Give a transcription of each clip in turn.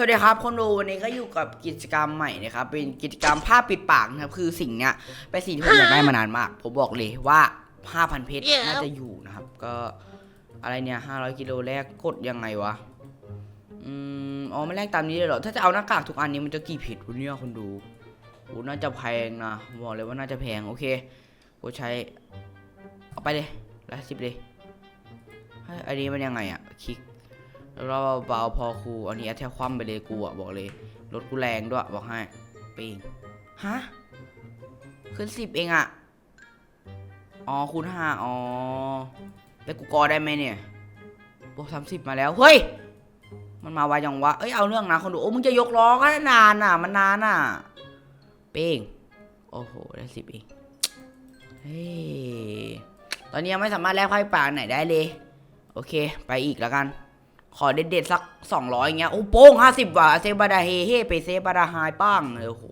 วัสดีครับคนดูวันนี้ก็อยู่กับกิจกรรมใหม่นะครับ เป็นกิจกรรมผ้าปิดปากนะครับคือสิ่งเนี้ยเป็นสิ่งที่ผมอยากได้มานานมาก ผมบอกเลยว่า5,000เพชรน่าจะอยู่นะครับ ก็อะไรเนี่ย500กิโลแรกกดยังไงวะอืมอ๋อไม่แรกตามนี้เลยเหรอถ้าจะเอาหน้ากากทุกอันนี้มันจะกี่เพชรวะเนี่ยคนดูโอ้น่าจะแพงนะบอกเลยว่าน่าจะแพงโอเคกูใช้เอาไปเลยร้อยสิบเลยเฮ้ยอันนี้มันยังไงอะคลิก แล้วเราเบาๆพอครูอันนี้แทบคว่ำไปเลยกูอะบอกเลยรถกูแรงด้วยบอกให้ปิงฮะขึ้นสิบเองอะอ๋อคูณห้าอ๋อแล้วกูกอได้ไหมเนี่ยบวกสามสิบมาแล้วเฮ้ยมันมาไวจังวะเอ้ยเอาเรื่องนะคนดูโอ้มึงจะยกล้อก็นานอะ มันนานอะเป้งโอ้โหได้สิบเองเฮ้ยตอนนี้ยังไม่สามารถแลกไพ่ป่าไหนได้เลย โอเค ไปอีกแล้วกัน ขอเด็ดๆสักสองร้อยเงี้ย โอ้โป้งห้าสิบว่ะเซบาดาเฮเฮไปเซบาดาไฮป้างเลยโอ้โห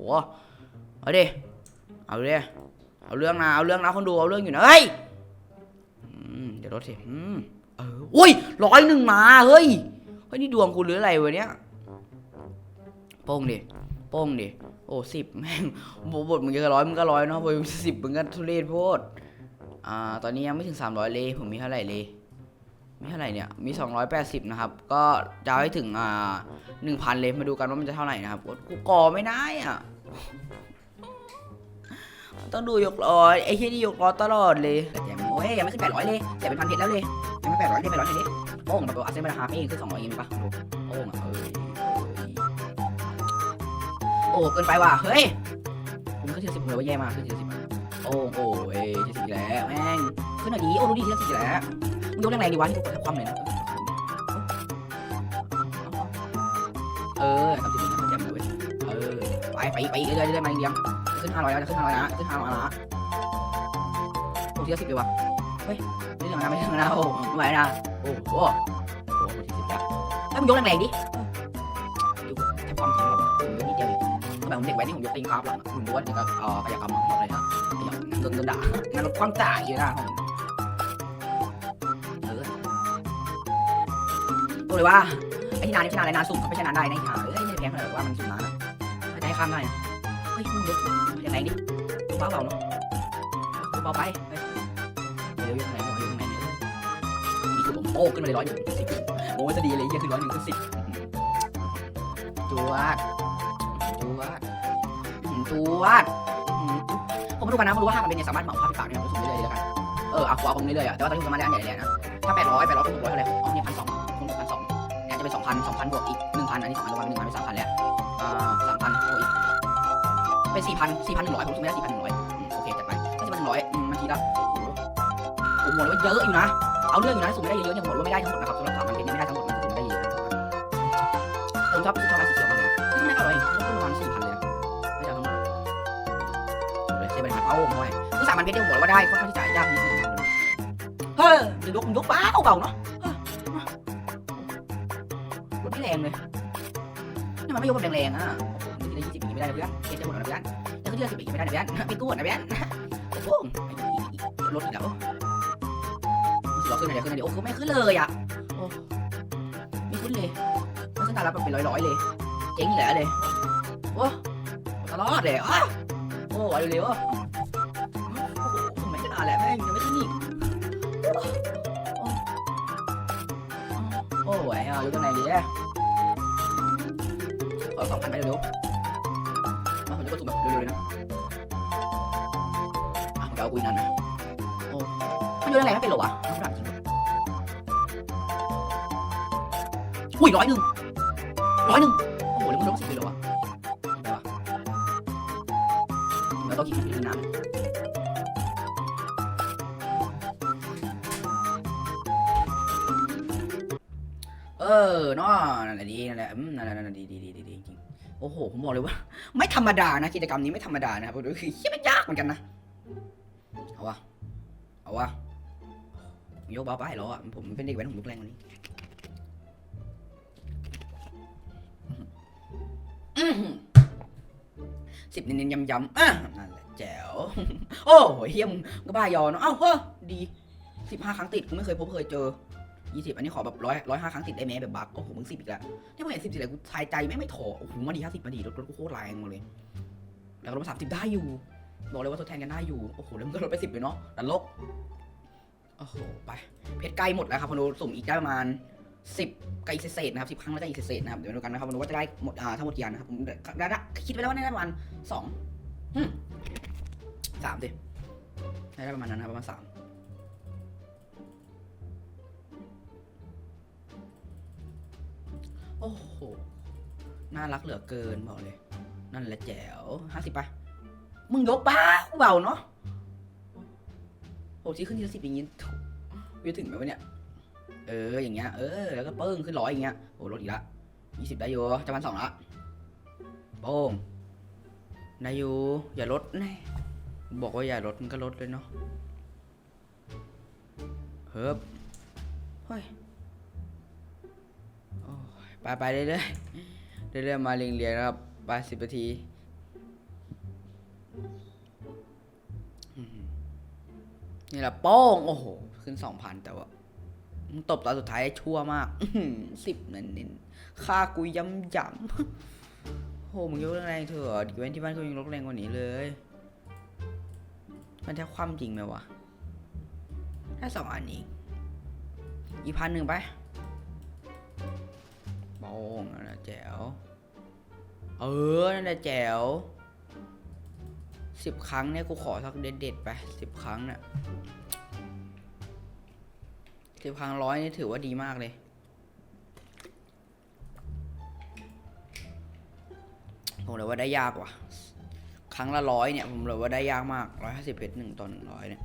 เอาดิ เอาดิ เอาเรื่องนะ เอาเรื่องนะคนดู เอาเรื่องอยู่นะ เฮ้ยเดี๋ยวรถสิอืมเอออุ้ยร้อยหนึ่งมา เฮ้ย เฮ้ยนี่ดวงกูหรืออะไรวะเนี้ยโป้งดิ โป้งดิ โอ้สิบแม่งบทบทมึงจะร้อยมึงก็ร้อยเนาะบทสิบมึงก็ทุเรศโพดอ่า ตอนนี้ยังไม่ถึงสามร้อยเลย ผมมีเท่าไหร่เลย มีเท่าไหร่เนี่ยมี 280 นะครับ ก็จะให้ถึงอ่า1,000 เลยมาดูกันว่ามันจะเท่าไหร่นะครับกูก่อไม่ได้อะต้องดูยกล้อไอ้ที่นี่ยกล้อตลอดเลยแต่แจมโอ้ยยังไม่ขึ้น800เลยแต่เป็นพันเพชรแล้วเลยยังไม่800ได้800เลยแปดิโอ้งแบบว่าอาเซนมาราคาเองขึ้น200เองปะดูโอ้งอะเอ้ยเอ้ยโอ้เกินไปว่ะเฮ้ยผมขึ้นทีละสิบเลยว่าแย่มากขึ้นทีละสิบโอ้โอ้ยทีละสิบอีกแล้วแม่งขึ้นหน่อยดีโอ้ดูดีทีละสิบอีกแล้ว ยกแรงๆดีวะที่กูกดความเลยนะเออทำสิ่งนี้มันจำเลยเว้ยเออไปไปไปเรื่อยๆเรื่อยๆมาเรียงขึ้นห้าร้อยแล้วจะขึ้นห้าร้อยนะขึ้นห้าร้อยละโอ้ทีละสิบเลยวะเฮ้ยไม่ถึงนะไม่ถึงนะโอ้ไม่ไหวนะโอ้โหโอ้ทีละสิบแล้วเฮ้ยมึงยกแรงๆดิดูแทบความจริงหรอผมยกนิดเดียวเองทำไมผมเด็กแว้นที่ผมยกตีนครับหลังคุณรู้ว่าเดี๋ยวก็เอ่อกายกรรมบอกเลยครับขยับเดินเดินด่างานลดความจ่ายอยู่นะบอ เลยว่าไอ้ที่นานนี่ที่นานอะไรนานสุ่มก็ไม่ใช่นาได้นะไอ้ห่าเอ้ยไม่ได้แพงขนาดว่ามันสุ่มนานอะไม่ได้ข้ามได้อะเฮ้ยมึงยกยังไงนี่ดูเบาเบาเนาะเบาไปเฮ้ยเดี๋ยวยังไงเดี๋ยวยังไงเนี่ยนี่คือผมโป้ขึ้นมาเลยร้อยหนึ่งสิบโอ้ยจะดีเลยเฮียคือร้อยหนึ่งคือสิบจวดจวดอืมจวดผมไม่รู้กันนะไม่รู้ว่าห้ามันเป็นเนี่ยสามารถเหมาภาพปากเนี่ยผมสุ่มเรื่อยๆเลยแล้วกันเออเอาขวาผมเรื่อยๆอะแต่ว่าตอนนี้ผมมาได้อันใหญ่ๆนะถ้าแปดร้อยแปดร้อยคุณหกร้อยเท่าไหร่ พันสองพันบวกอีกหนึ่งพันอันนี้สองพันระวมเป็นหนึ่งพันเป็นสามพันแล้วอ่าสามพันบวกอีกเป็นสี่พันสี่พันหนึ่งร้อยผมคิดไม่ได้สี่พันหนึ่งร้อยโอเคจัดไปถ้าสี่พันหนึ่งร้อยอืมนทีละโอ้โหผมบอกเลยว่าเยอะอยู่นะ เอาเรื่องอยู่นะสุ่มไม่ได้เยอะๆเนี่ยผมบอกว่าไม่ได้ทั้งหมดนะครับสำหรับสามพันเพชรเนี่ยไม่ได้ทั้งหมดนะสุ่มไม่ได้เยอะผมชอบชอบลายสีเขียวมากเลยนะไม่อร่อยต้องประมาณสี่พันเลยนะไม่ได้ทั้งหมดเลยเสียไปพันเอาหน่อยคือสามพันเพชรเนี่ยผมบอกว่าได้ค่อนข้างที่จะยากนิดนึงเฮ้ยยกยกเบาเบาเนาะ มเลยนี่มันไม่ยกแบบแรงๆอะโอ้โหนี่ได้ยี่สิบอย่างนี้ไม่ได้นะเพื่อนเจ็ดจะหมดแล้วนะเพื่อนแต่ก็ที่ได้สิบอย่างนี้ไม่ได้นะเพื่อนเป็นกู้นะเพื่อนโอ้โหรถอีกแล้วมันสิล้อขึ้นไหนขึ้นไหนโอ้โหไม่ขึ้นเลยอะโอ้ไม่ขึ้นเลยไม่ขึ้นตาลับเป็นร้อยๆเลย เจ๊งอีกแล้วเลย โอ้ตลอดเลยอะโอ้เร็วโอ้โหไม่ขึ้นอะแหละแม่งยังไม่ขึ้นอีกโอ้โหอะยกตรงไหนดีอะ ขอสองพันไปเร็วๆมาผมจะกดสุ่มแบบเร็วๆเลยนะอะผมจะเอากุยนั่นนะโอ้มันโยนอะไรไม่เป็นหรอวะเอาถามจริงอุ้ยร้อยหนึ่งร้อยหนึ่งโอ้โหแล้วมันลดสิบเลยหรอวะได้ปะแล้วต้องกินกินน้ำเออเนาะนั่นแหละดีนั่นแหละอืมนั่นแหละนั่นแหละดีดี โอ้โห ผมบอกเลยว่า ไม่ธรรมดานะกิจกรรมนี้ไม่ธรรมดานะครับคือเฮียมันยากเหมือนกันนะ เอาวะ เอาวะยกเบาไปหรออะ ผมเป็นเด็กแว้นผมยกแรงกว่านี้สิบเน้นๆย้ำๆอะนั่นแหละแจ๋ว โอ้โหเฮียมก็บ้ายอเนาะ เอ้าเฮ้อดีสิบห้าครั้งติดกูไม่เคยพบเคยเจอ ยี่สิบอันนี้ขอแบบร้อยร้อยห้าครั้งติดได้ไหมแบบบักโอ้โหมึงสิบอีกแล้วนี่มึงเห็นสิบสิเลยกูทายใจไม่ไม่ถอโอ้โหมาดีห้าสิบมาดีรถรถกูโคตรแรงมาเลย แล้วก็ลดมาสามสิบได้อยู่ บอกเลยว่าทดแทนกันได้อยู่โอ้โหแล้วมันก็ลดไปสิบเลยเนาะดันลบโอ้โหไปเพชรใกล้หมดแล้วครับพอดูสุ่มอีกได้ประมาณสิบกับอีกเศษนะครับสิบครั้งแล้วจะอีกเศษนะครับเดี๋ยวมาดูกันนะครับพอดูว่าจะได้หมดอ่าทั้งหมดกี่อันนะครับผมได้ได้คิดไปแล้วว่าได้ประมาณสองอืมสามดิได้ประมาณนั้นนะครับประมาณสาม โอ้โห น่ารักเหลือเกินบอกเลย นั่นแหละแจ๋วห้าสิบไปมึงยกบ้าเบาเนาะโหชี้ขึ้นทีละสิบอย่างงี้ถูกจะถึงไหมวะเนี่ย เออ อย่างเงี้ย เออ แล้วก็เปิ้งขึ้นร้อยอย่างเงี้ยโอ้ลดอีกละยี่สิบได้อยู่จะพันสองละโป้งได้อยู่อย่าลดน่บอกว่าอย่าลดมันก็ลดเลยเนาะเฮิบเฮ้ย ไปไปเรื่อยๆเรื่อยๆมาเรียงๆนะครับไปสิบนาทีนี่แหละโป้งโอ้โห ขึ้นสองพันแต่ว่ามึงตบตอนสุดท้ายชั่วมากสิบเน้นน้นๆค่ากูย้ำย้ำโหมึงยกแรงๆเถอะดิเว้นที่บ้านกูยังยกแรงกว่านี้เลย มันแท้ความจริงไหมวะแค่สองอันนี้อีกพันหนึ่งไป โป้งนั่นแหละแจ๋ว เออ นั่นแหละแจ๋วสิบครั้งเนี่ยกูขอสักเด็ดเด็ดๆไปสิบครั้งเนี่ยสิบครั้งร้อยนี่ถือว่าดีมากเลย ผมเลยว่าได้ยากว่ะ ครั้งละร้อยเนี่ย ผมเลยว่าได้ยากมากร้อยห้าสิบเพชรหนึ่งต่อหนึ่งร้อยเนี่ย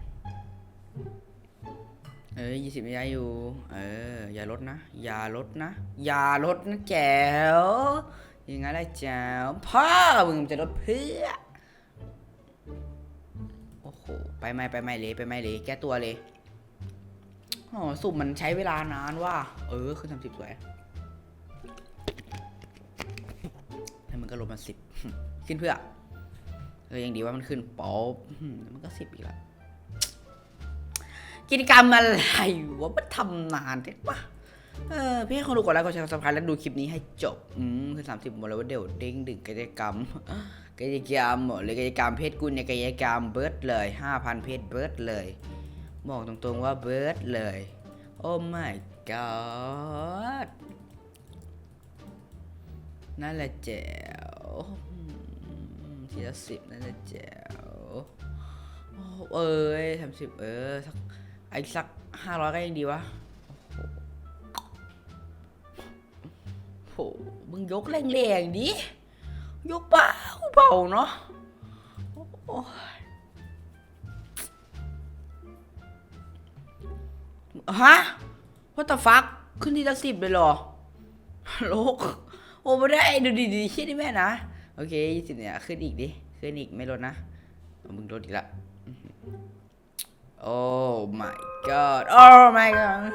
เออยี่สิบไม่ได้อยู่ เออ อย่าลดนะ อย่าลดนะ อย่าลดนะแจ๋วยังไงล่ะแจ๋วพ่อมึงจะลดเพื่อ โอ้โห ไปไม่ไปไม่เลยไปไม่เลยแก้ตัวเลยอ๋อสุ่มมันใช้เวลานานว่าเออคือทำสิบสวยแล้มันก็ลดมาสิบขึ้นเพื่อ เออยังดีว่ามันขึ้นป๊อปมันก็สิบอีกแล้ว กิจกรรมอะไรวะมันทำนานเด็ดปะเออพี่ให้คนดูกดไลค์กดแชร์กดซับสไครต์แล้วดูคลิปนี้ให้จบ อืมคือสามสิบหมดเลยว่าเดี๋ยวเด้งดึงกิจกรรมกิจกรรมหมดเลยกิจกรรมเพชรกุลเนี่ยกิจกรรมเบิร์ดเลยห้าพันเพชรเบิร์ดเลย บอกตรงๆว่าเบิร์ดเลย โอ้ my god นั่นแหละแจ๋วอืมทีละสิบนั่นแหละแจ๋วโอ้เอ้ยสามสิบเออสัก ไอ้สักห้าร้อยก็ยังดีวะโหมึงยกแรงๆดิ ยกเบาเบาเนาะฮะว่าแต่ฟักขึ้นทีละสิบเลยเหรอโลกโอ้ไม่ได้ดูดีดีๆชิดดิแม่นะ โอเคยี่สิบเนี่ย ขึ้นอีกดิ ขึ้นอีกไม่ลดนะ มึงลดอีกละ โอ้ my god โอ้ my god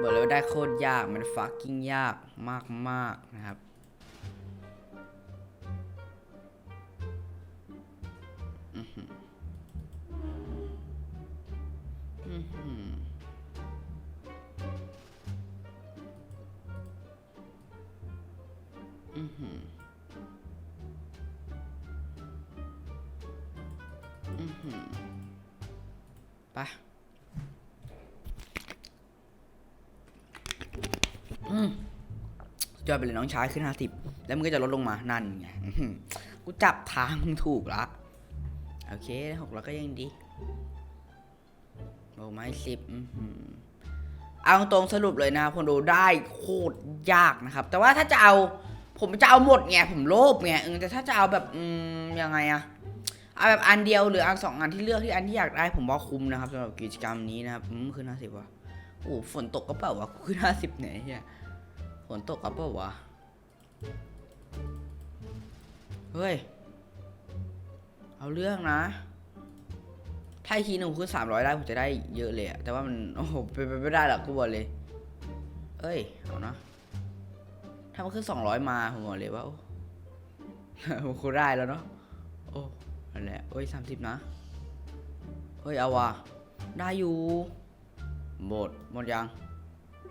บอกเลยว่าได้โคตรยาก มันฟักกิ้งยากมากๆนะครับอื้อหือ ปอืมยอดไปเลยน้องชายขึ้นห้าสิบแล้วมันก็จะลดลงมานั่นไงกูจับทางมึงถูกละโอเคหกแล้วก็ยังดีโอ้ไม่สิบอือหือเอาตรงสรุปเลยนะครับคนดูได้โคตรยากนะครับ แต่ว่าถ้าจะเอา ผมจะเอาหมดไงผมโลภไงแต่ถ้าจะเอาแบบอืมยังไงอะ เอาแบบอันเดียวหรืออันสองอันที่เลือกที่อันที่อยากได้ผมว่าคุ้มนะครับสำหรับกิจกรรมนี้นะครับอืมขึ้นห้าสิบว่ะโอ้ฝนตกก็เปล่าวะกูขึ้นห้าสิบไหนเฮียฝนตกกับเปล่าวะเฮ้ยเอาเรื่องนะถ้าอีกทีหนึงขึ้นสามร้อยได้ผมจะได้เยอะเลยอะแต่ว่ามันโอ้โหเป็นไปไม่ได้หรอกกูบอกเลย เอ้ยเอานะถ้ามันขึ้นสองร้อยมาผมบอกเลยว่าโอ้ผมคงได้แล้วเนาะโอ้ นั่นแหละโอ้ยสามสิบนะเฮ้ยเอาว่ะได้อยู่หมดหมดยัง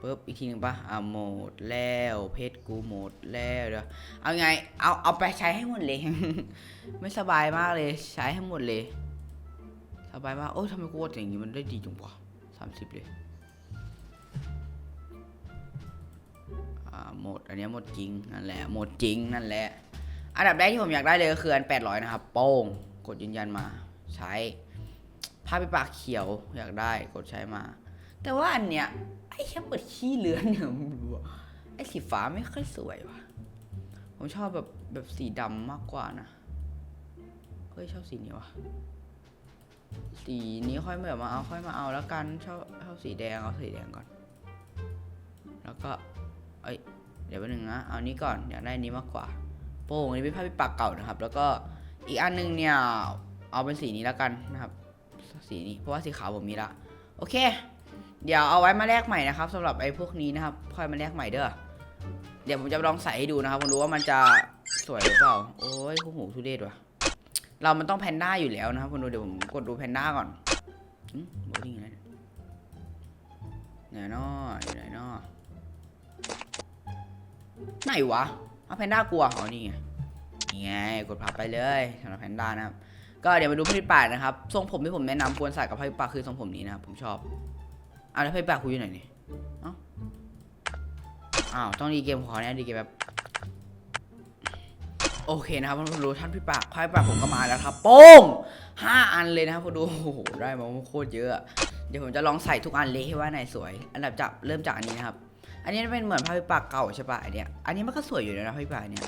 ปึ๊บอีกทีหนึ่งปะอะหมดแล้วเพชรกูหมดแล้วเดี๋ยวเอาไงเอาเอาไปใช้ให้หมดเลย ไม่สบายมากเลยใช้ให้หมดเลย สบายมากโอ้ยทำไมกูกดอย่างนี้มันได้ดีจังวะสามสิบเลยอ่าหมดอันนี้หมดจริงนั่นแหละหมดจริงนั่นแหละอันดับแรกที่ผมอยากได้เลยก็คืออัน800นะครับโป้ง กดยืนยันมา ใช้ผ้าปิดปากเขียวอยากได้กดใช้มา แต่ว่าอันเนี้ยไอ้แค่เปิดขี้เลือนเนี่ยไม่รู้อะไอ้สีฟ้าไม่ค่อยสวยว่ะ ผมชอบแบบแบบสีดำมากกว่านะเฮ้ยชอบสีนี้ว่ะสีนี้ค่อยมาแบบมาเอาค่อยมาเอาแล้วกันชอบชอบสีแดงเอาสีแดงก่อน แล้วก็ เอ้ยเดี๋ยวแป๊บนึงนะเอานี้ก่อนอยากได้นี้มากกว่า โป้งอันนี้เป็นผ้าปิดปากเก่านะครับ แล้วก็ อีกอันนึงเนี่ย เอาเป็นสีนี้แล้วกันนะครับ สีนี้เพราะว่าสีขาวผมมีละโอเค เดี๋ยวเอาไว้มาแลกใหม่นะครับสำหรับไอ้พวกนี้นะครับค่อยมาแลกใหม่เด้อเดี๋ยวผมจะลองใส่ให้ดูนะครับผมดูว่ามันจะสวยหรือเปล่าโอ้ยคู่หูทุเรศว่ะเรามันต้องแพนด้าอยู่แล้วนะครับคุณดูเดี๋ยวผมกดดูแพนด้าก่อนอืมบอะไรเนี่ยไหนนออยู่ไหนนอไหนวะเอาแพนด้ากลัวอ๋อนี่ไง นี่ไงกดพับไปเลยสำหรับแพนด้านะครับก็เดี๋ยวมาดูผ้าปิดปากนะครับทรงผมที่ผมแนะนำควรใส่กับผ้าปิดปากคือทรงผมนี้นะครับผมชอบอ้าวแล้วผ้าปิดปากคุยอยู่ไหนนี่เอ้าอ้าวต้องดีเกมขอเนี่ยดีเกมแบบโอเคนะครับคุณรู้ท่านพี่ปากผ้าปิดปากผมก็มาแล้วครับโป้งห้าอันเลยนะครับคุณดูโอ้โหได้มาโคตรเยอะ เดี๋ยวผมจะลองใส่ทุกอันเลยให้ว่าไหนสวย อันดับจะเริ่มจากอันนี้นะครับ อันนี้เป็นเหมือนผ้าปิดปากเก่าใช่ปะอันเนี้ยอันนี้มันก็สวยอยู่นะผ้าปิดปากเนี่ย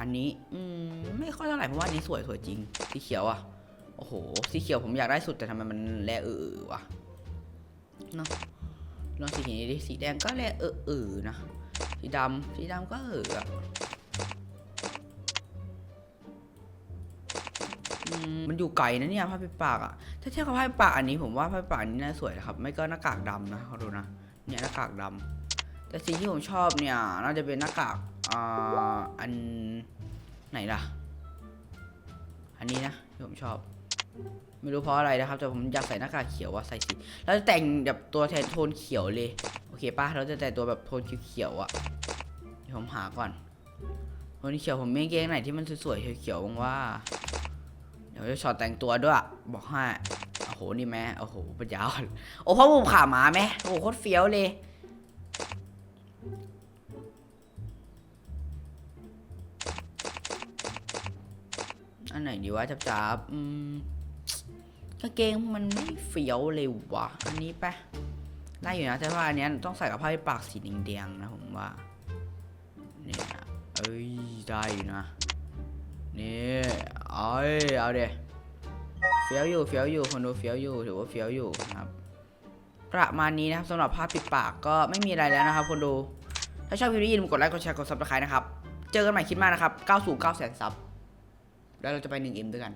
อันนี้อืมไม่ค่อยเท่าไหร่เพราะว่าอันนี้สวยสวยจริง สีเขียวอะ โอ้โห สีเขียวผมอยากได้สุดแต่ทำไมมันแลเออๆวะเนาะลองสีนี้ดิสีแดงก็แลเออๆนะ สีดำสีดำก็เอออะอืมมันอยู่ไกลนะเนี่ยผ้าปิดปากอะถ้าเทียบกับผ้าปิดปากอันนี้ผมว่าผ้าปิดปากอันนี้น่าสวยนะครับ ไม่ก็หน้ากากดำนะเขาดูนะ เนี่ยหน้ากากดำแต่สีที่ผมชอบเนี่ย น่าจะเป็นหน้ากาก อ่าอันไหนล่ะ อันนี้นะที่ผมชอบ ไม่รู้เพราะอะไรนะครับ แต่ผมอยากใส่หน้ากากเขียวว่าใส่สีเราจะแต่งแบบตัวแทนโทนเขียวเลย โอเคป่ะเราจะแต่งตัวแบบโทนเขียวๆอะเดี๋ยวผมหาก่อนโทนเขียวผมไม่เกงไหนที่มันสวยๆเขียวๆบ้างว่า เดี๋ยวจะช็อตแต่งตัวด้วย บอกให้โอ้โหนี่แม่โอ้โหปัญญาอ่อนโอ้พ่อผมขาหมาไหมโอ้โหโคตรเฟี้ยวเลย อันไหนดีวะจับจับๆอืมกางเกงมันไม่เฟี้ยวเลยวะอันนี้ปะได้อยู่นะแต่ว่าอันเนี้ยต้องใส่กับผ้าปิดปากสีแดงๆนะผมว่าเนี่ยเอ้ยได้อยู่นะนี่เอ้ยเอาเดเฟี้ยวอยู่เฟี้ยวอยู่คนดูเฟี้ยวอยู่ถือว่าเฟี้ยวอยู่นะครับ ประมาณนี้นะครับสำหรับผ้าปิดปากก็ไม่มีอะไรแล้วนะครับคนดูถ้าชอบคลิปนี้อย่าลืมกดไลค์กดแชร์กดซับสไครต์นะครับ เจอกันใหม่คลิปหน้านะครับ 9 สู่9แสนซับ แล้วเราจะไป 1M ด้วยกัน